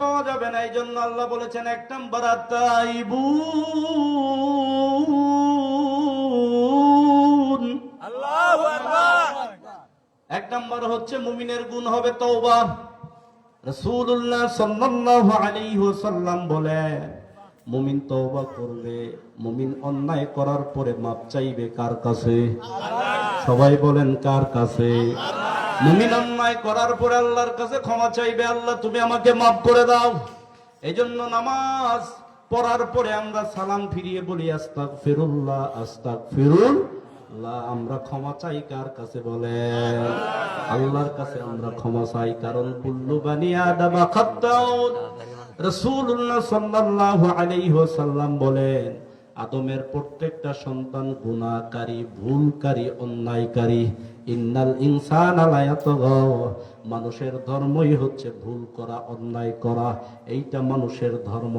পাওয়া যাবে না এই জন্য আল্লাহ বলেছেন এক নম্বর আল্লাহু আকবার। এক নম্বর হচ্ছে মুমিনের গুণ হবে তওবা। সাল্লাল্লাহু আলাইহি ওয়াসাল্লাম বলে মুমিন তওবা করবে মুমিন অন্যায় করার পরে মাপ চাইবে কার কাছে? সবাই বলেন কার কাছে? মুমিন অন্যায় করার পরে আল্লাহর কাছে ক্ষমা চাইবে, আল্লাহ তুমি আমাকে মাফ করে দাও। এজন্য নামাজ পড়ার পরে আমরা সালাম ফিরিয়ে বলি আস্তাক ফিরুল্লাহ আস্তাক ফিরুল আমরা ক্ষমা চাই কার কাছে বলেন আল্লাহর কাছে আমরা ক্ষমা চাই, কারণ কুল্লু বানি আদামা খাত্তাউন রাসূলুল্লাহ সাল্লাল্লাহু আলাইহি ওয়াসাল্লাম বলেন, আদমের প্রত্যেকটা সন্তান গুণাকারী ভুলকারী, অন্যায়কারী ইন্নাল ইনসান মানুষের ধর্মই হচ্ছে ভুল করা, অন্যায় করা। এইটা মানুষের ধর্ম।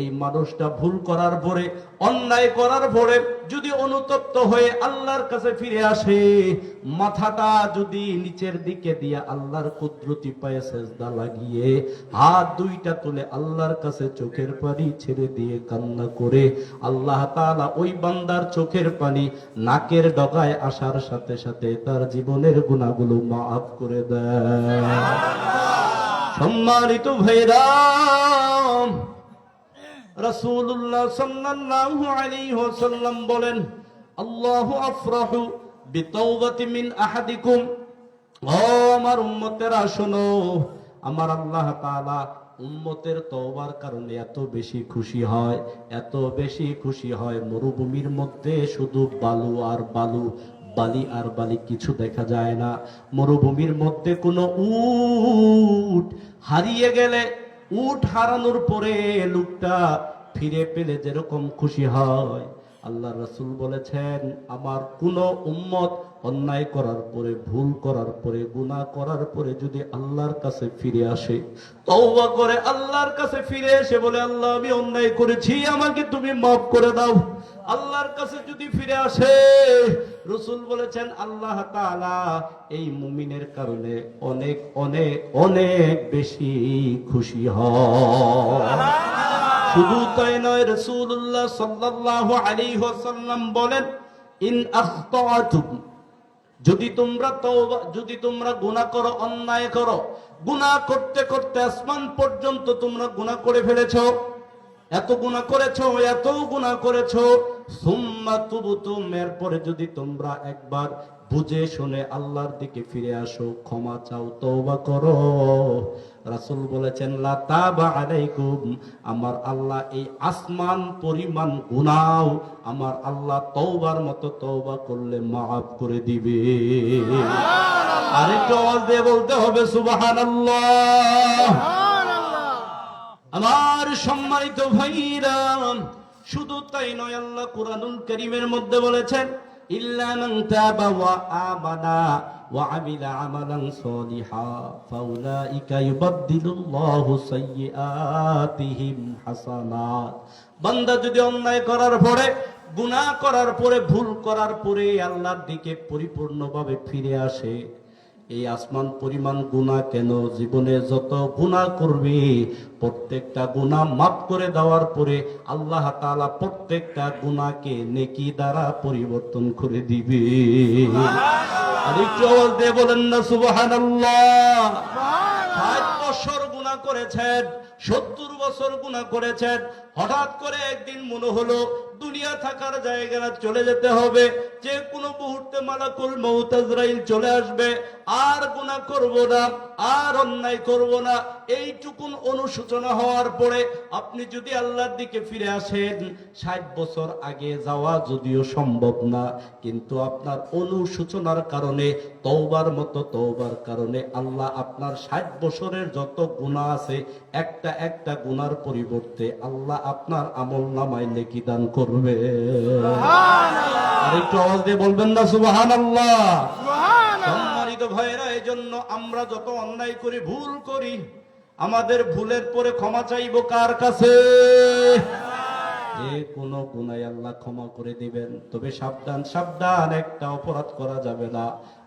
এই মানুষটা ভুল করার পরে, অন্যায় করার পরে যদি অনুতপ্ত হয়ে আল্লাহর কাছে ফিরে আসে, মাথাটা যদি নিচের দিকে দিয়ে আল্লাহর কুদরতি পায়ে সেজদা লাগিয়ে, হাত দুইটা তুলে আল্লাহর কাছে চোখের পানি ছেড়ে দিয়ে কান্না করে, আল্লাহ তাআলা ওই বান্দার চোখের পানি নাকের ডগায় আসার সাথে সাথে তার জীবনের গুণাগুলো মাফ করে দেয়। সম্মানিত বলেন আফরাহু আহাদিকুম। ও আমার উম্মতেরা, শোনো, আমার আল্লাহ তাআলা উম্মতের তওবার কারণে এত বেশি খুশি হয়, এত বেশি খুশি হয়, মরুভূমির মধ্যে শুধু বালু আর বালু বালি আর বালি কিছু দেখা যায় না। মরুভূমির মধ্যে কোনো উট হারিয়ে গেলে উট হারানোর পরে লোকটা ফিরে পেলে যেরকম খুশি হয়। আল্লাহ রসুল বলেছেন, আমার কোন উম্মত অন্যায় করার পরে, ভুল করার পরে, গুনাহ করার পরে যদি আল্লাহর কাছে ফিরে আসে করে আল্লাহর কাছে ফিরে এসে বলে, আল্লাহ আমি অন্যায় করেছি, আমাকে তুমি মাফ করে দাও। আল্লাহর কাছে যদি ফিরে আসে, রসুল বলেছেন, আল্লাহ তাআলা এই মুমিনের কারণে অনেক অনেক অনেক বেশি খুশি হয়। শুধু তাই নয় রসুল্লাহ সাল্লাল্লাহু আলাইহি ওয়াসাল্লাম বলেন, ইন যদি তোমরা যদি তোমরা গুনাহ করো, অন্যায় করো, গুনাহ করতে করতে আসমান পর্যন্ত তোমরা গুনাহ করে ফেলেছ। এত গুনাহ করেছ, এত গুনাহ করেছ। সুম্মা তুবতুম এরপরে যদি তোমরা একবার বুঝে শুনে আল্লাহর দিকে ফিরে আসো, ক্ষমা চাও, তওবা করো। রাসূল বলেছেন আলাইকুম আমার আল্লাহ এই আসমান পরিমাণ গুনাহ আমার আল্লাহ তওবার মতো তওবা করলে মাফ করে দিবে। আরেকটু আওয়াজ দিয়ে বলতে হবে সুবহানাল্লাহ। আমার সম্মানিত ভাইরা শুধু তাই নয় আল্লাহ কুরআনুল কারীমের মধ্যে বলেছেন ইল্লা মান তাবা ওয়া আমানা। ওয়া আমিলা আমালান সলিহা ফাউলাইকা ইউবাদদিলুল্লাহু সাইয়্যাতিহিম হাসানাত বান্দা যদি অন্যায় করার পরে, গুনাহ করার পরে, ভুল করার পরে আল্লাহর দিকে পরিপূর্ণভাবে ফিরে আসে, এই আসমান পরিমাণ গুণা কেন? জীবনে যত গুণা করবে, প্রত্যেকটা গুণা মাফ করে দেওয়ার পরে আল্লাহ তাআলা প্রত্যেকটা গুণাকে নেকি দ্বারা পরিবর্তন করে দিবে। আর একটু আওয়াজ দিয়ে বলেন না সুবহানাল্লাহ। ষাট বছর গুণা করেছেন সত্তর বছর গুণা করেছেন হঠাৎ করে একদিন মনে হলো দুনিয়া থাকার জায়গা চলে যেতে হবে। যে কোনো মুহূর্তে মালাকুল মৌতাজরাইল চলে আসবে। আর গুণা করব না, আর অন্যায় করব না। এইটুকুন অনুশোচনা হওয়ার পরে আপনি যদি আল্লাহর দিকে ফিরে আসেন, ষাট বছর আগে যাওয়া যদিও সম্ভব না, কিন্তু আপনার অনুশোচনার কারণে, তওবার মতো তওবার কারণে আল্লাহ আপনার ষাট বছরের যত গুণা আছে, একটা একটা গুনার পরিবর্তে আল্লাহ আপনার আমল নামায় নেকি দান করবে। আর একটু আওয়াজ দিয়ে বলবেন না সুবাহান আল্লাহ সম্মানিত ভাইরা এই জন্য আমরা যত অন্যায় করি, ভুল করি, আমাদের ভুলের পরে ক্ষমা চাইব কার কাছে? যে কোনো গুনায় আল্লাহ ক্ষমা করে দিবেন। তবে সাবধান সাবধান, একটা অপরাধ করা যাবে না।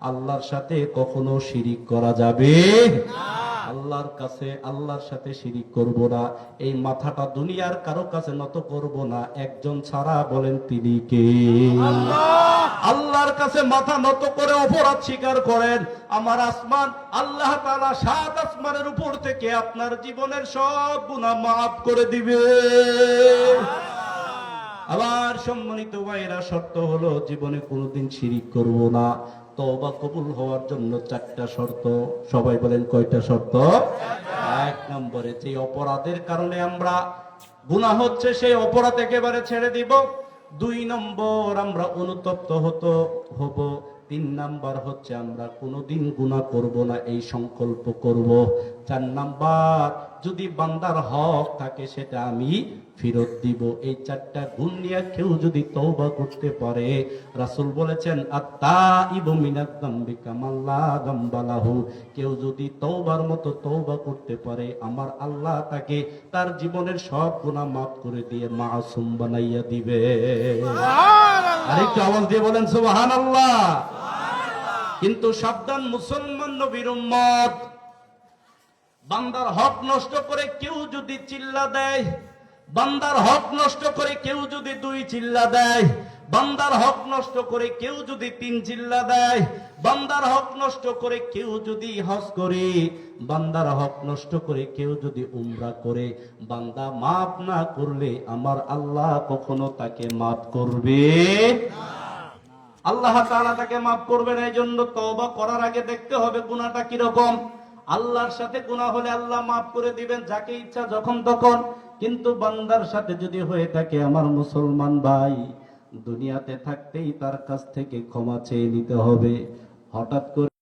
আল্লাহর সাথে কখনো শিরিক করা যাবে আল্লাহর কাছে আল্লাহর সাথে শিরিক করব না। এই মাথাটা দুনিয়ার কারও কাছে নত করব না। একজন ছাড়া বলেন তিনি কে? আল্লাহর কাছে মাথা নত করে অপরাধ স্বীকার করেন। আমার আসমান আল্লাহ তাআলা সাত আসমানের উপর থেকে আপনার জীবনের সব গুনাহ মাফ করে দিবে। আবার সম্মানিত ভাইরা শর্ত হলো জীবনে কোনোদিন শিরিক করব না। তওবা কবুল হওয়ার জন্য চারটা শর্ত। সবাই বলেন কয়টা শর্ত? এক নম্বরে, যে অপরাধের কারণে আমরা গুণা হচ্ছে, সেই অপরাধ একেবারে ছেড়ে দিব। দুই নম্বর, আমরা অনুতপ্ত হতো, হব। তিন নাম্বার হচ্ছে আমরা কোনোদিন গুনাহ করব না এই সংকল্প করব। চার নাম্বার যদি বান্দার হক থাকে সেটা আমি ফেরত দিব। এই চারটা গুণ নিয়ে কেউ যদি তৌবা করতে পারে রাসূল বলেছেন আত্তা ইবু মিনাত দাম্বি কামাল্লা দাম্বালাহু কেউ যদি তৌবার মতো তৌবা করতে পারে আমার আল্লাহ তাকে তার জীবনের সব গুনাহ মাফ করে দিয়ে মাসুম বানাইয়া দিবে। আরেকটু আওয়াজ দিয়ে বলেন সুবহানাল্লাহ। কিন্তু সাবধান মুসলমান নবীর উম্মত। বান্দার হক নষ্ট করে কেউ যদি চিল্লা দেয়, বান্দার হক নষ্ট করে কেউ যদি দুই চিল্লা দেয়, বান্দার হক নষ্ট করে কেউ যদি তিন চিল্লা দেয়, বান্দার হক নষ্ট করে কেউ যদি হজ করে, বান্দার হক নষ্ট করে কেউ যদি উমরা করে, বান্দা মাফ না করলে আমার আল্লাহ কখনো তাকে মাফ করবে আল্লাহ তাআলা তাকে মাফ করবেন এই জন্য তওবা করার আগে দেখতে হবে গুনাহটা কীরকম। আল্লাহর সাথে গুনাহ হলে আল্লাহ মাফ করে দিবেন, যাকে ইচ্ছা যখন তখন। কিন্তু বান্দার সাথে যদি হয়ে থাকে, আমার মুসলমান ভাই, দুনিয়াতে থাকতেই তার কাছ থেকে ক্ষমা চেয়ে নিতে হবে। হঠাৎ করে